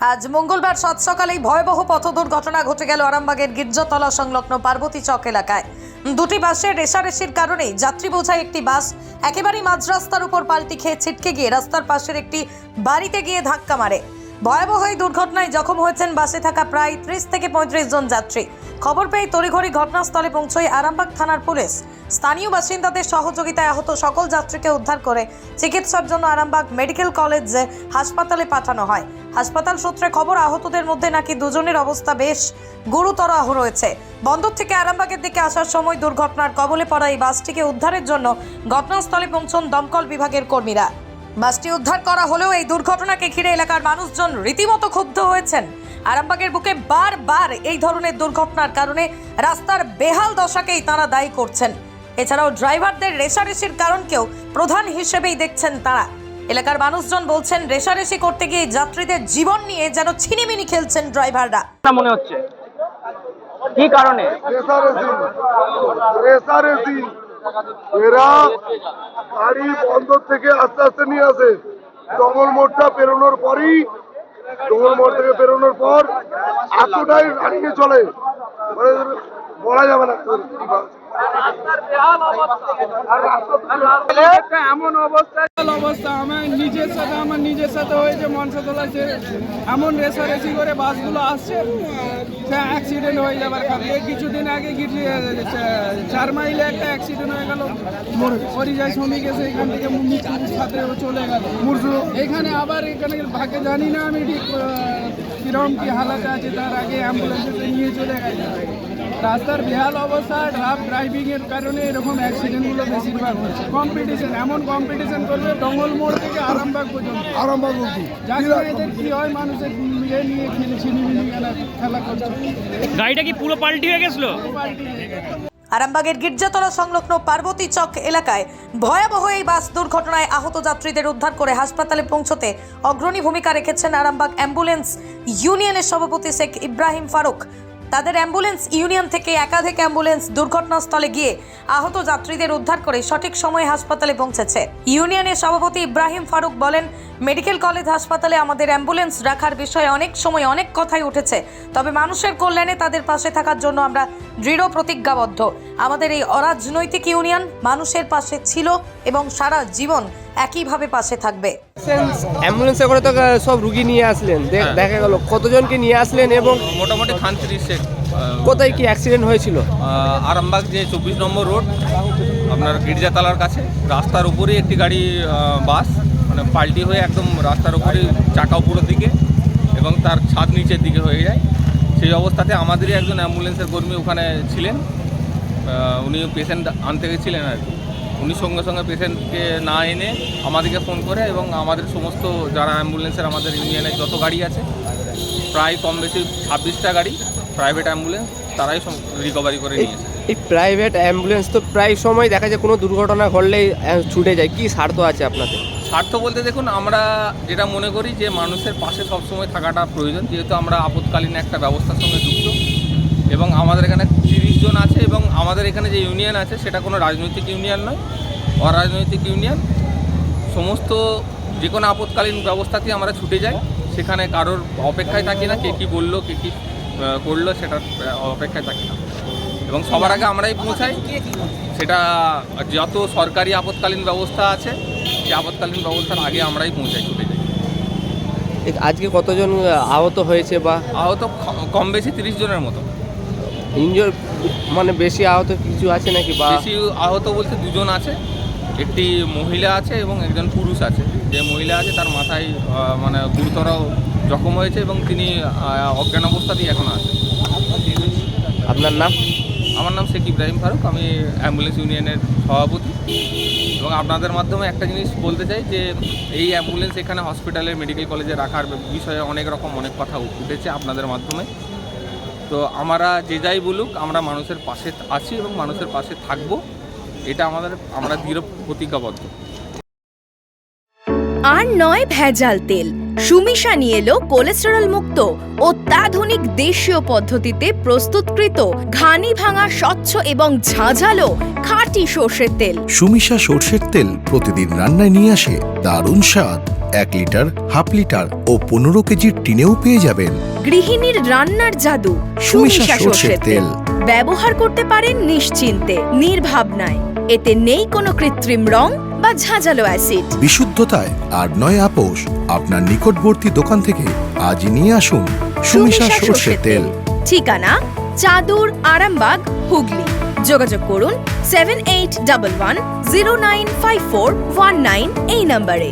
আজ মঙ্গলবার সাত সকালেই ভয়াবহ পথ দুর্ঘটনা ঘটে গেল আরামবাগের গির্জাতলা সংলগ্ন পার্বতী চক এলাকায়। দুটি বাসের রেশারেশির কারণে যাত্রী বোঝাই একটি বাস একেবারেই মাঝ রাস্তার উপর পাল্টি খেয়ে ছিটকে গিয়ে রাস্তার পাশের একটি বাড়িতে গিয়ে ধাক্কা মারে। ভয়াবহ এই দুর্ঘটনায় জখম হয়েছেন বাসে থাকা প্রায় ত্রিশ থেকে পঁয়ত্রিশ জন যাত্রী। খবর পেয়ে তড়িঘড়ি ঘটনাস্থলে পৌঁছয় আরামবাগ থানার পুলিশ। স্থানীয় বাসিন্দাদের সহযোগিতায় আহত সকল যাত্রীকে উদ্ধার করে চিকিৎসার জন্য আরামবাগ মেডিকেল কলেজে হাসপাতালে পাঠানো হয়। হাসপাতাল সূত্রে খবর, আহতদের মধ্যে নাকি দুজনের অবস্থা বেশ গুরুতর রয়েছে। বন্দর থেকে আরামবাগের দিকে আসার সময় দুর্ঘটনার কবলে পড়া এই বাসটিকে উদ্ধারের জন্য ঘটনাস্থলে পৌঁছন দমকল বিভাগের কর্মীরা। বাসটি উদ্ধার করা হলেও এই দুর্ঘটনাকে ঘিরে এলাকার মানুষজন রীতিমতো ক্ষুব্ধ হয়েছেন। আরামবাগের বুকে বারবার এই ধরনের দুর্ঘটনার কারণে রাস্তার বেহাল দশাকেই তারা দায়ী করছেন। এছাড়াও ড্রাইভারদের রেশারেশির কারণকেও প্রধান হিসেবেই দেখছেন তারা। এলাকার মানুষজন বলছেন রেশারেশি করতে গিয়ে যাত্রীদের জীবন নিয়ে যেন ছিনিমিনি খেলছেন ড্রাইভাররা। মনে হচ্ছে? কি কারণে? রেসারেসি রেসারেসি এরা গাড়ি বন্দর থেকে আস্তে আস্তে নিয়ে আসে। ডবল মোড়টা পেরোনোর পরই ডবল মোড় থেকে বেরোনোর পর এতটাই রানিংয়ে চলে। মানে বলা যাবে না। এমন অবস্থা অবস্থা। আমার নিজের সাথে আমার নিজের সাথে হয়েছে মনসাতলাতে এমন রেসারেসি করে বাসগুলো আসছে অ্যাক্সিডেন্ট হয়ে যাবার কারণ। কিছুদিন আগে গিয়ে চার মাইলে একটা অ্যাক্সিডেন্ট হয়ে গেল। পরিযায়ী শ্রমিক এসে এখান থেকে সাথে চলে গেল। এখানে আবার এখানে ভাগে জানি না আমি ঠিক কিরম কি হালাতে আছে তার আগে অ্যাম্বুলেন্সে নিয়ে চলে গেছে। রাস্তার বেহাল অবস্থা ড্রাফ ড্রাইভিং এর কারণে এরকম অ্যাক্সিডেন্টগুলো বেশিরভাগ হচ্ছে। কম্পিটিশন এমন কম্পিটিশন করবে ডঙ্গল মোড় থেকে আরামবাগ পর্যন্ত। আরামবাগ অব্দি জানি না এদের কি হয় মানুষের ইয়ে নিয়ে খেলে ছিনিমিনি খেলা খেলা করছে। গাড়িটা কি পুরো পাল্টি হয়ে গেছিল? আরামবাগের গির্জাতলা সংলগ্ন পার্বতী চক এলাকায় ভয়াবহ এই বাস দুর্ঘটনায় আহত যাত্রীদের উদ্ধার করে হাসপাতালে পৌঁছতে অগ্রণী ভূমিকা রেখেছেন আরামবাগ অ্যাম্বুলেন্স ইউনিয়নের সভাপতি শেখ ইব্রাহিম ফারুক। তাদের অ্যাম্বুলেন্স ইউনিয়ন থেকে একাধিক অ্যাম্বুলেন্স দুর্ঘটনাস্থলে গিয়ে আহত যাত্রীদের উদ্ধার করে সঠিক সময়ে হাসপাতালে পৌঁছেছে। ইউনিয়নের সভাপতি ইব্রাহিম ফারুক বলেন, মেডিকেল কলেজ হাসপাতালে আমাদের অ্যাম্বুলেন্স রাখার বিষয়ে অনেক সময় অনেক কথাই উঠেছে, তবে মানুষের কল্যাণে তাদের পাশে থাকার জন্য আমরা দৃঢ় প্রতিজ্ঞাবদ্ধ। আমাদের এই অরাজনৈতিক ইউনিয়ন মানুষের পাশে ছিল এবং সারা জীবন একইভাবে পাশে থাকবে। অ্যাম্বুলেন্সে করে তো সব রুগী নিয়ে আসলেন। দে- দেখা গেল কতজনকে নিয়ে আসলেন এবং মোটামুটি খানত্রি শেখ কোথায় কি অ্যাক্সিডেন্ট হয়েছিল? আরামবাগ যে চব্বিশ নম্বর রোড আপনার গির্জাতলার কাছে। রাস্তার উপরেই একটি গাড়ি বাস মানে পাল্টি হয়ে একদম রাস্তার উপরেই চাকা উপরের দিকে এবং তার ছাদ নিচের দিকে হয়ে যায়। সেই অবস্থাতে আমাদেরই একজন অ্যাম্বুলেন্সের কর্মী ওখানে ছিলেন। উনি পেশেন্ট আনতে গেছিলেন আর কি। উনি সঙ্গে সঙ্গে পেশেন্টকে না এনে আমাদেরকে ফোন করে এবং আমাদের সমস্ত যারা অ্যাম্বুলেন্সের আমাদের ইউনিয়নের যত গাড়ি আছে প্রায় কম বেশি ছাব্বিশটা গাড়ি প্রাইভেট অ্যাম্বুলেন্স তারাই রিকভারি করে নিয়েছে। এই প্রাইভেট অ্যাম্বুলেন্স তো প্রায় সময় দেখা যায় কোনো দুর্ঘটনা ঘটলেই ছুটে যায়। কি স্বার্থ আছে আপনাদের? স্বার্থ বলতে দেখুন আমরা যেটা মনে করি যে মানুষের পাশে সবসময় থাকাটা প্রয়োজন যেহেতু আমরা আপৎকালীন একটা ব্যবস্থার সঙ্গে যুক্ত এবং আমাদের এখানে জন আছে এবং আমাদের এখানে যে ইউনিয়ন আছে সেটা কোনো রাজনৈতিক ইউনিয়ন নয় অরাজনৈতিক ইউনিয়ন। সমস্ত যে কোনো আপৎকালীন ব্যবস্থাতেই আমরা ছুটে যাই। সেখানে কারোর অপেক্ষায় থাকি না কে কী বলল কে কী করল সেটার অপেক্ষায় থাকি না। এবং সবার আগে আমরাই পৌঁছাই। সেটা যত সরকারি আপৎকালীন ব্যবস্থা আছে সেই আপৎকালীন ব্যবস্থার আগে আমরাই পৌঁছাই ছুটে যাই। আজকে কতজন আহত হয়েছে বা? আহত কম বেশি তিরিশ জনের মতো। ইনজোর মানে বেশি আহত কিছু আছে নাকি বা বেশি আহত বলতে দুজন আছে। একটি মহিলা আছে এবং একজন পুরুষ আছে। যে মহিলা আছে তার মাথায় মানে গুরুতর জখম হয়েছে এবং তিনি অজ্ঞান অবস্থাতেই এখন আছে আপনার নাম? আমার নাম শেখ ইব্রাহিম ফারুক। আমি অ্যাম্বুলেন্স ইউনিয়নের সভাপতি। এবং আপনাদের মাধ্যমে একটা জিনিস বলতে চাই যে এই অ্যাম্বুলেন্স এখানে হসপিটালে মেডিকেল কলেজে রাখার বিষয়ে অনেক রকম অনেক কথা উঠেছে আপনাদের মাধ্যমে। তো আমরা যে যাই বলুক আমরা মানুষের পাশে আছি এবং মানুষের পাশে থাকব। এটা আমাদের আমরা দৃঢ় প্রতিজ্ঞাবদ্ধ। আর নয় ভেজাল তেল। সুমিশা নিয়ে এলো কোলেস্টেরল মুক্ত অত্যাধুনিক দেশীয় পদ্ধতিতে প্রস্তুতকৃত ঘানি ভাঙা স্বচ্ছ এবং ঝাঁঝালো খাঁটি সর্ষের তেল। সুমিশা সর্ষের তেল প্রতিদিন রান্নায় নিয়ে আসে। দারুণ স্বাদ। এক লিটার হাফ লিটার ও পনেরো কেজির টিনেও পেয়ে যাবেন। গৃহিণীর রান্নার জাদু সুমিশা সর্ষের সর্ষের তেল। ব্যবহার করতে পারেন নিশ্চিন্তে নির্ভাবনায়। এতে নেই কোনো কৃত্রিম রং বা ঝাঁঝালো অ্যাসিড। বিশুদ্ধতায় আর নয় আপোষ। আপনার নিকটবর্তী দোকান থেকে আজই নিয়ে আসুন সুমিশা সর্ষের তেল। ঠিকানা চাদুর আরামবাগ হুগলি। যোগাযোগ করুন seven eight double one zero nine five four one nine এই নম্বরে